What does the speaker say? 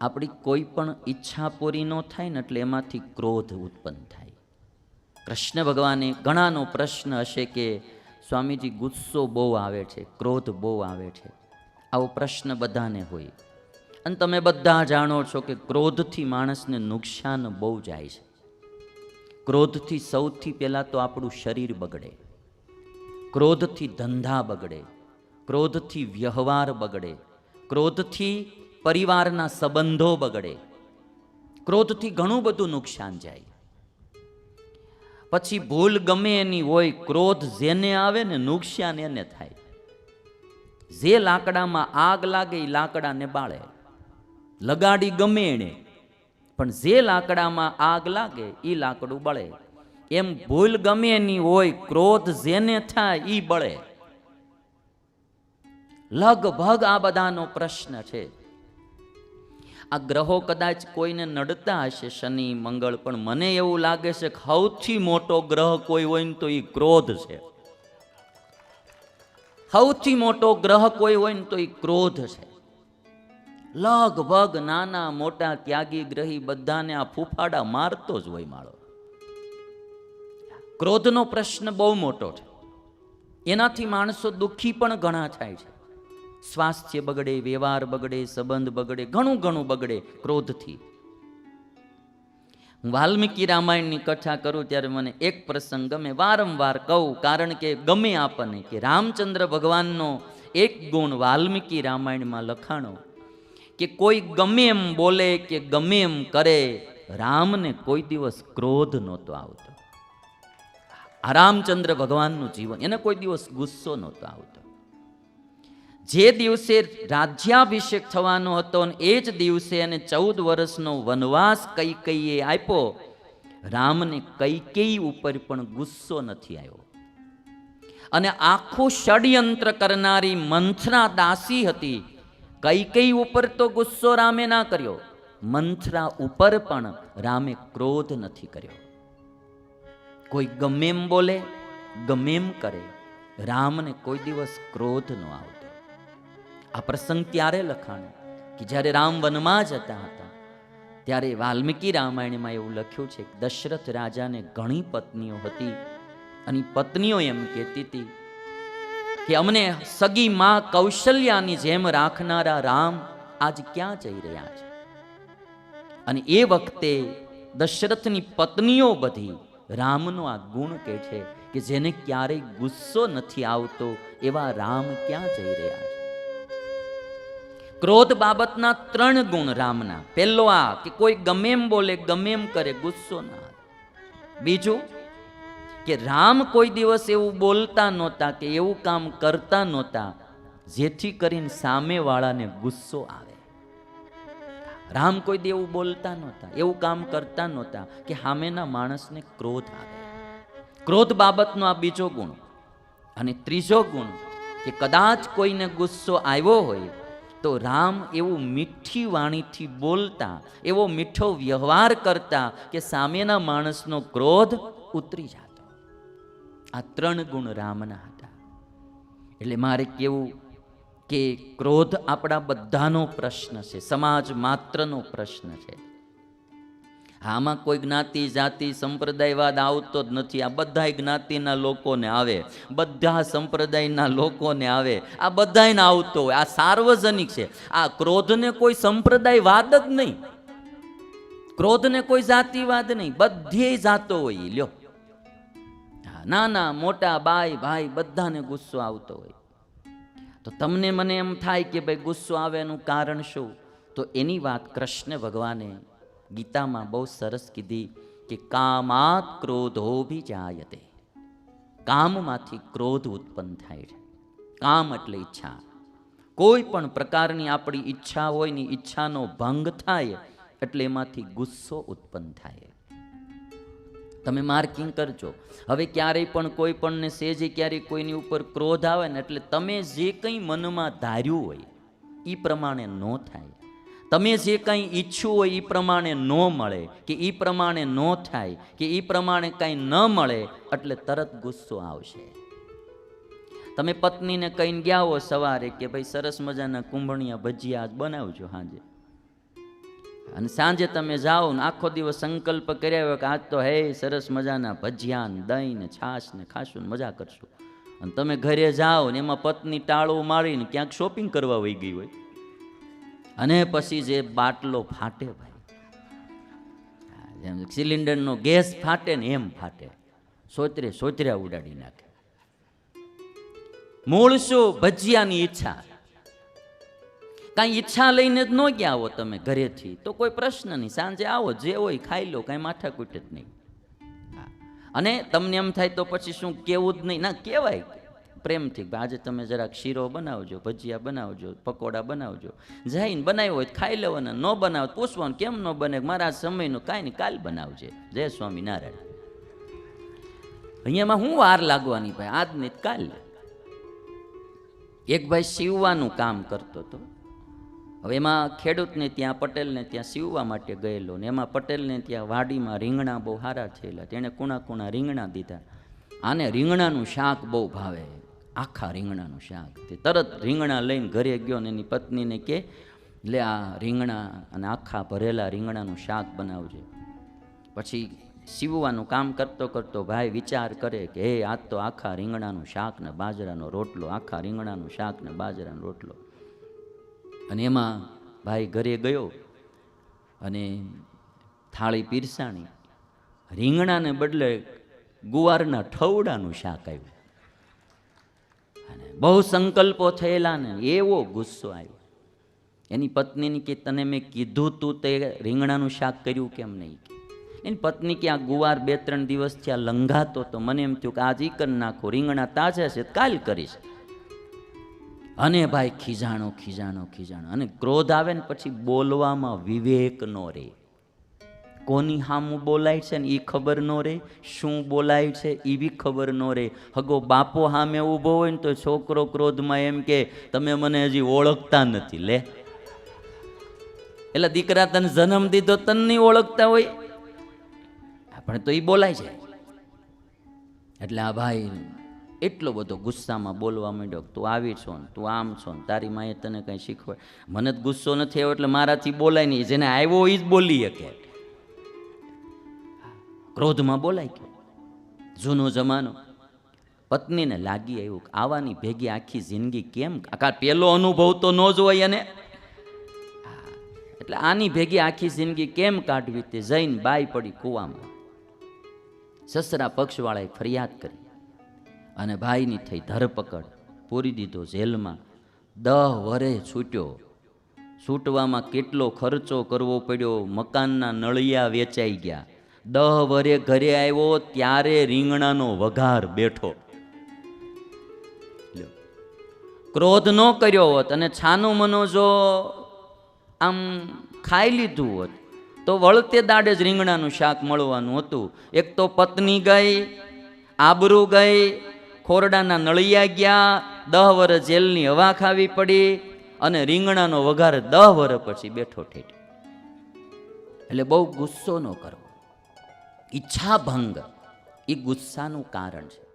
આપણી કોઈ પણ ઈચ્છા પૂરી ન થાય ને એટલે એમાંથી ક્રોધ ઉત્પન્ન થાય. કૃષ્ણ ભગવાને ઘણાનો પ્રશ્ન હશે કે સ્વામીજી, ગુસ્સો બહુ આવે છે, ક્રોધ બહુ આવે છે. આવો પ્રશ્ન બધાને હોય. અને તમે બધા જાણો છો કે ક્રોધથી માણસને નુકસાન બહુ જાય છે. ક્રોધથી સૌથી પહેલાં તો આપણું શરીર બગડે. ક્રોધથી ધંધા બગડે. ક્રોધથી વ્યવહાર બગડે. ક્રોધથી પરિવારના સંબંધો બગડે. ક્રોધથી ઘણું બધું નુકસાન જાય. પછી ભૂલ ગમે એની હોય, ક્રોધ જેને આવે ને નુકસાન એને થાય. જે લાકડામાં આગ લાગે એ લાકડાને બાળે. લગાડી ગમે એને, પણ જે લાકડામાં આગ લાગે એ લાકડું બળે. એમ ભૂલ ગમે એની હોય, ક્રોધ જેને થાય એ બળે. લગભગ આ બધાનો પ્રશ્ન છે. આ ગ્રહો કદાચ કોઈને નડતા હશે, શનિ, મંગળ, પણ મને એવું લાગે છે કે સૌથી મોટો ગ્રહ કોઈ હોય ને તો એ ક્રોધ છે. સૌથી મોટો ગ્રહ કોઈ હોય ને તો એ ક્રોધ છે. લગભગ નાના મોટા ત્યાગી ગ્રહી બધાને આ ફૂફાડા મારતો જ હોય માળો. ક્રોધનો પ્રશ્ન બહુ મોટો છે. એનાથી માણસો દુઃખી પણ ઘણા થાય છે. સ્વાસ્થ્ય બગડે, વ્યવહાર બગડે, સંબંધ બગડે, ઘણું ઘણું બગડે ક્રોધથી. હું વાલ્મીકી રામાયણની કથા કરું ત્યારે મને એક પ્રસંગ ગમે, વારંવાર કહું, કારણ કે ગમે આપણને કે રામચંદ્ર ભગવાનનો એક ગુણ વાલ્મીકી રામાયણમાં લખાણો કે કોઈ ગમે એમ બોલે કે ગમે એમ કરે, રામને કોઈ દિવસ ક્રોધ નહોતો આવતો. રામચંદ્ર ભગવાનનું જીવન, એને કોઈ દિવસ ગુસ્સો નહોતો આવતો. જે દિવસે રાજ્યાભિષેક થવાનો હતો અને એ જ દિવસે એને ચૌદ વર્ષનો વનવાસ કઈ કઈએ આપ્યો? રામને કઈ ઉપર પણ ગુસ્સો નથી આવ્યો. અને આખું ષડયંત્ર કરનારી મંથરા દાસી હતી. કઈ કઈ ઉપર તો ગુસ્સો રામે ના કર્યો? મંથરા ઉપર પણ રામે ક્રોધ નથી કર્યો. કોઈ ગમે એમ બોલે ગમે એમ કરે. રામને કોઈ દિવસ ક્રોધ ન આવતો. આ પ્રસંગ ત્યારે લખાણો કે જ્યારે રામ વનમાં જતા હતા, ત્યારે વાલ્મીકી રામાયણમાં એવું લખ્યું છે કે દશરથ રાજાને ઘણી પત્નીઓ હતી અને પત્નીઓ એમ કહેતી હતી કે અમને સગી માં કૌશલ્યાની જેમ રાખનારા રામ આજ ક્યાં જઈ રહ્યા છે? અને એ વખતે દશરથની પત્નીઓ બધી રામનો આ ગુણ કહે છે કે જેને ક્યારેય ગુસ્સો નથી આવતો એવા રામ ક્યાં જઈ રહ્યા છે? ક્રોધ બાબતના ત્રણ ગુણ રામના. પહેલો આ કે કોઈ ગમે એમ બોલે ગમે એમ કરે, ગુસ્સો ના બીજું કે રામ કોઈ દિવસ એવું બોલતા નહોતા કે એવું કામ કરતા નહોતા, જેથી કરીને સામેવાળાને ગુસ્સો આવે. રામ કોઈ દે એવું બોલતા નહોતા, એવું કામ કરતા નહોતા કે સામેના માણસને ક્રોધ આવે. ક્રોધ બાબતનો આ બીજો ગુણ. અને ત્રીજો ગુણ કે કદાચ કોઈને ગુસ્સો આવ્યો હોય તો રામ એવું મીઠી વાણીથી બોલતા, એવો મીઠો વ્યવહાર કરતા કે સામેના માણસનો ક્રોધ ઉતરી જતો. આ ત્રણ ગુણ રામના હતા. એટલે મારે કેવું કે ક્રોધ આપણા બધાનો પ્રશ્ન છે, સમાજ માત્રનો પ્રશ્ન છે. આમાં કોઈ જ્ઞાતિ, જાતિ, સંપ્રદાયવાદ આવતો જ નથી. આ બધા જ્ઞાતિના લોકોને આવે. બધા સંપ્રદાયના લોકોને આવે. આ બધાને આવતો હોય. આ સાર્વજનિક છે. આ ક્રોધને કોઈ સંપ્રદાયવાદ જ નહીં. ક્રોધને કોઈ જાતિવાદ નહીં. બધે જાતો હોય લ્યો. નાના, મોટા, બાઈ, ભાઈ બધાને ગુસ્સો આવતો હોય. તો તમને મને એમ થાય કે ભાઈ ગુસ્સો આવે એનું કારણ શું? તો એની વાત કૃષ્ણ ભગવાને ગીતામાં બહુ સરસ કીધી કે કામાત ક્રોધો બી જાયતે. કામમાંથી ક્રોધ ઉત્પન્ન થાય છે. કામ એટલે ઈચ્છા. કોઈ પણ પ્રકારની આપણી ઈચ્છા હોય ને ઈચ્છાનો ભંગ થાય એટલે એમાંથી ગુસ્સો ઉત્પન્ન થાય. તમે માર્કિંગ કરજો. હવે ક્યારેય પણ કોઈ પણને સેજે ક્યારેય કોઈની ઉપર ક્રોધ આવે ને એટલે તમે જે કંઈ મનમાં ધાર્યું હોય એ પ્રમાણે ન થાય. તમે જે કંઈ ઈચ્છું હોય એ પ્રમાણે ન મળે, કે એ પ્રમાણે ન થાય, કે એ પ્રમાણે કંઈ ન મળે, એટલે તરત ગુસ્સો આવશે. તમે પત્નીને કહીને ગયા હો સવારે કે ભાઈ સરસ મજાના કુંભણિયા ભજીયા આજ બનાવજો હાજે અને સાંજે તમે જાઓ ને આખો દિવસ સંકલ્પ કર્યા હોય કે આજ તો હે સરસ મજાના ભજીયા ને દહીં ને છાશ ને ખાશું ને મજા કરશું. અને તમે ઘરે જાઓ ને એમાં પત્ની ટાળું મારીને ક્યાંક શોપિંગ કરવા વહી ગઈ હોય. અને પછી જે બાટલો ફાટે ભાઈ જેમ સિલિન્ડરનો ગેસ ફાટે ને એમ ફાટે. સોતરે સોતર્યા ઉડાડી નાખે. મૂળ શું? ભજીયાની ઈચ્છા. કાંઈ ઈચ્છા લઈને જ ન ગયા આવો તમે ઘરેથી. તો કોઈ પ્રશ્ન નહીં. સાંજે આવો, જે હોય ખાઈ લો, કાંઈ માથાકૂટ જ નહીં. અને તમને એમ થાય તો પછી શું, કેવું જ નહીં. ના, કહેવાય પ્રેમથી આજે તમે જરાક શીરો બનાવજો, ભજીયા બનાવજો, પકોડા બનાવજો. જઈને બનાવ્યો હોય ખાઈ લેવાના ન બનાવ પૂછવાનું કેમ ન બને? મારા સમયનું કાંઈ નહીં, કાલ બનાવજે. જય સ્વામિનારાયણ. અહીંયામાં હું વાર લાગવાની ભાઈ? આજ નહીં કાલ. એક ભાઈ સીવવાનું કામ કરતો હતો. હવે એમાં ખેડૂતને ત્યાં, પટેલને ત્યાં સીવવા માટે ગયેલો ને એમાં પટેલને ત્યાં વાડીમાં રીંગણા બહુ સારા થયેલા. તેણે કુણા કુણા રીંગણા દીધા. આને રીંગણાનું શાક બહુ ભાવે. આખા રીંગણાનું શાક. તે તરત રીંગણા લઈને ઘરે ગયો ને એની પત્નીને કે, લે આ રીંગણા અને આખા ભરેલા રીંગણાનું શાક બનાવજે. પછી સીવવાનું કામ કરતો કરતો ભાઈ વિચાર કરે કે, હે આજ તો આખા રીંગણાનું શાક ને બાજરાનો રોટલો, આખા રીંગણાનું શાક ને બાજરાનો રોટલો. અને એમાં ભાઈ ઘરે ગયો અને થાળી પીરસાણી. રીંગણાને બદલે ગુવારના ઠવડાનું શાક આવ્યું. બહુ સંકલ્પો થયેલા ને એવો ગુસ્સો આવ્યો. એની પત્નીની કે તને મેં કીધું તું તે રીંગણાનું શાક કર્યું કેમ નહીં? એની પત્ની કે આ ગુવાર બે ત્રણ દિવસથી આ લંઘાતો તો મને એમ થયું કે આજ ઈ નાખો, રીંગણા તાજા છે કાલ કરીશ. અને ભાઈ ખીજાણો ખીજાણો ખીજાણો. અને ક્રોધ આવે ને પછી બોલવામાં વિવેક નો રહે કોની હામું બોલાય છે ને એ ખબર ન રહે, શું બોલાય છે એ બી ખબર ન રહે. હગો બાપો સામે ઊભો હોય ને તો છોકરો ક્રોધમાં એમ કે, તમે મને હજી ઓળખતા નથી, લે. એટલે દીકરા તને જન્મ દીધો તને નહીં ઓળખતા હોય. પણ તો એ બોલાય છે. એટલે આ ભાઈ એટલો બધો ગુસ્સામાં બોલવા માંડ્યો તું આવી છો ને, તું આમ છો ને, તારી માએ તને કંઈ શીખવાય મને જ ગુસ્સો નથી આવ્યો એટલે મારાથી બોલાય નહીં. જેને આવ્યો એ જ બોલી શકે. ક્રોધમાં બોલાય કે જૂનો જમાનો. પત્નીને લાગી આવ્યું કે આવાની ભેગી આખી જિંદગી કેમ? આખા પેલો અનુભવ તો ન જ હોય એને. એટલે આની ભેગી આખી જિંદગી કેમ કાઢવી તે જઈને બાઈ પડી કૂવામાં. સસરા પક્ષવાળાએ ફરિયાદ કરી અને ભાઈની થઈ ધરપકડ પૂરી દીધો જેલમાં. દહ વરે છૂટ્યો. છૂટવામાં કેટલો ખર્ચો કરવો પડ્યો? મકાનના નળિયા વેચાઈ ગયા. દહ વરે ઘરે આવ્યો, ત્યારે રીંગણાનો વઘાર બેઠો. ક્રોધ ન કર્યો હોત અને છાનું મનો જો આમ ખાઈ લીધું હોત, તો વળતે દાડે જ રીંગણાનું શાક મળવાનું હતું. એક તો પત્ની ગઈ, આબરૂ ગઈ, ખોરડાના નળિયા ગયા, દહ વર્ષ જેલની હવા ખાવી પડી અને રીંગણાનો વઘાર દહ વર પછી બેઠો ઠેઠ. એટલે બહુ ગુસ્સો ન કરવો. ઈચ્છા ભંગ એ ગુસ્સાનું કારણ છે.